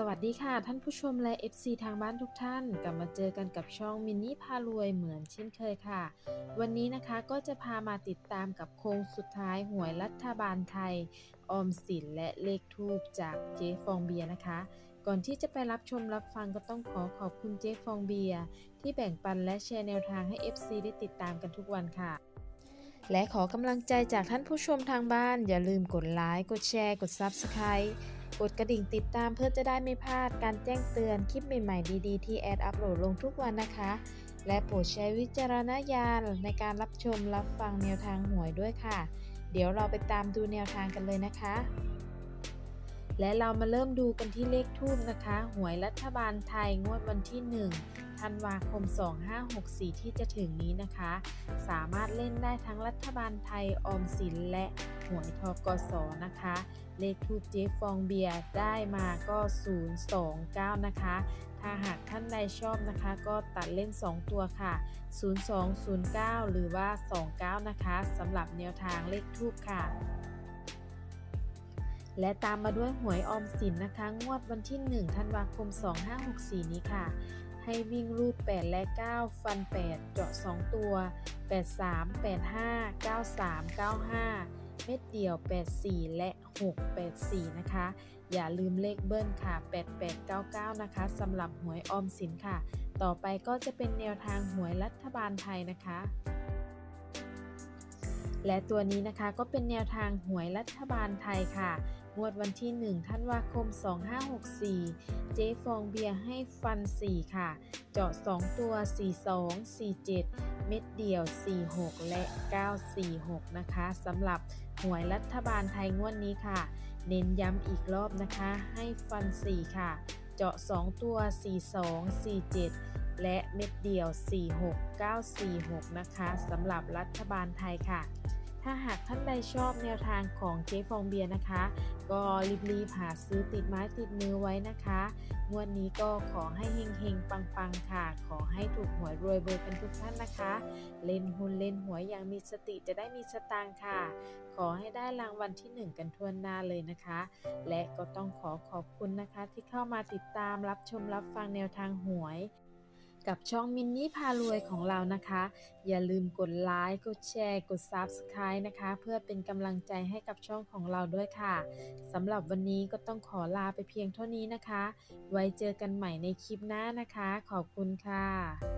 สวัสดีค่ะ ท่านผู้ชมและ FC ทางบ้านทุกท่าน กลับมาเจอกันกับช่องมินนี่พารวยเหมือนเช่นเคยค่ะ วันนี้นะคะก็จะพามาติดตามกับโค้งสุดท้ายหวยรัฐบาลไทย ออมสินและเลขทูปจากเจ๊ฟองเบียนะคะ ก่อนที่จะไปรับชมรับฟังก็ต้องขอขอบคุณเจ๊ฟองเบียที่แบ่งปันและแชร์แนวทางให้ FC ได้ติดตามกันทุกวันค่ะและขอกำลังใจจากท่านผู้ชมทางบ้าน อย่าลืมกดไลค์กดแชร์ กด Subscribe กดกระดิ่งติดตามเพื่อจะได้ไม่พลาดการแจ้งเตือนคลิปใหม่ๆดีๆ ที่แอดอัปโหลดลงทุกวันนะคะ และโปรดใช้วิจารณญาณในการรับชมรับฟังแนวทางหวยด้วยค่ะ เดี๋ยวเราไปตามดูแนวทางกันเลยนะคะ และเรามาเริ่มดูกันที่เลขทูบนะคะ หวยรัฐบาลไทยงวดวันที่ 1 ธันวาคม 2564 ที่จะถึงนี้นะคะ สามารถเล่นได้ทั้งรัฐบาลไทยออมสินและหวยทกสนะคะ เลขทูปเจ๊ฟองเบียร์ได้มาก็ 029 นะคะ ถ้าหากท่านใดชอบนะคะ ก็ตัดเล่น 2 ตัวค่ะ 0209 หรือว่า 29 นะคะสำหรับแนวทางเลขทูปค่ะ และตามมาด้วยหวยออมสินนะคะ งวดวันที่ 1 ธันวาคม 2564 นี้ค่ะ ให้วิ่งรูด8และ 9 ฟัน 8 เจาะ 2 ตัว 83 85 93 95 เม็ดเดี่ยว 84 และ 684 นะคะ อย่าลืมเลขเบิ้ลค่ะ 8899 นะคะสำหรับหวยออมสินค่ะ ต่อไปก็จะเป็นแนวทางหวยรัฐบาลไทยนะคะและตัวนี้นะคะก็เป็นแนวทางหวยรัฐบาลไทยค่ะ งวดวันที่ 1 ธันวาคม 2564 เจ๊ฟองเบียร์ให้ฟัน 4 ค่ะ เจาะ 2 ตัว 42 47 เม็ดเดียว 46 และ 946 นะคะสำหรับหวยรัฐบาลไทยงวดนี้ค่ะ เน้นย้ำอีกรอบนะคะ ให้ฟัน 4 ค่ะ เจาะ 2 ตัว 42 47 และเม็ดเดียว 46 946 นะคะสำหรับรัฐบาลไทยค่ะ ถ้าหากท่านใดชอบแนวทางของเจ๊ฟองเบียร์นะคะ ก็รีบๆหาซื้อติดไม้ติดมือไว้นะคะ งวดนี้ก็ขอให้เฮงๆ ปังๆ ค่ะ ขอให้ถูกหวยรวยเบอร์กันทุกท่านนะคะ เล่นหุ้นเล่นหวยอย่างมีสติจะได้มีสตางค์ค่ะ ขอให้ได้รางวัลที่ 1 กันทั่วหน้าเลยนะคะ และก็ต้องขอขอบคุณนะคะที่เข้ามาติดตามรับชมรับฟังแนวทางหวย กับช่องมินนี่พารวยของเรานะคะ อย่าลืมกดไลค์กดแชร์ กด Subscribe นะคะ เพื่อเป็นกำลังใจให้กับช่องของเราด้วยค่ะสำหรับวันนี้ก็ต้องขอลาไปเพียงเท่านี้นะคะ ไว้เจอกันใหม่ในคลิปหน้านะคะ ขอบคุณค่ะ